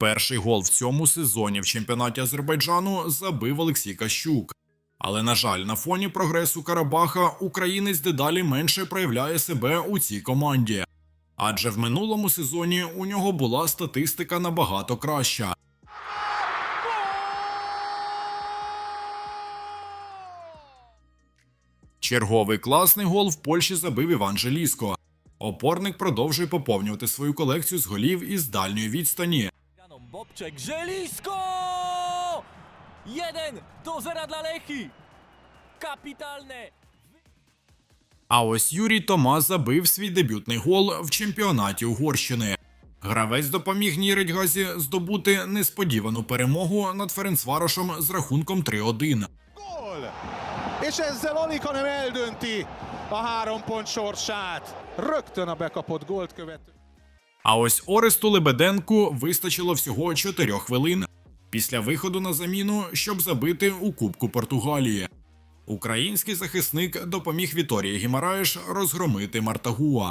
Перший гол в цьому сезоні в чемпіонаті Азербайджану забив Олексій Кащук. Але, на жаль, на фоні прогресу Карабаха українець дедалі менше проявляє себе у цій команді. Адже в минулому сезоні у нього була статистика набагато краща. Черговий класний гол в Польщі забив Іван Желіско. Опорник продовжує поповнювати свою колекцію з голів із дальньої відстані. Janom Bobček, Želisko! 1 do 0 dla Lechy. Kapitalne. А ось Юрій Тома забив свій дебютний гол в чемпіонаті Угорщини. Гравець допоміг Ніридгазі здобути несподівану перемогу над Ференцварошем з рахунком 3-1. Gól! És ezzel Alikanem eldönti a három pont sorsát. Rögtön a bekapott gólt követő. А ось Оресту Лебеденку вистачило всього 4 хвилин після виходу на заміну, щоб забити у Кубку Португалії. Український захисник допоміг Віторії Гімараєш розгромити Мартагуа.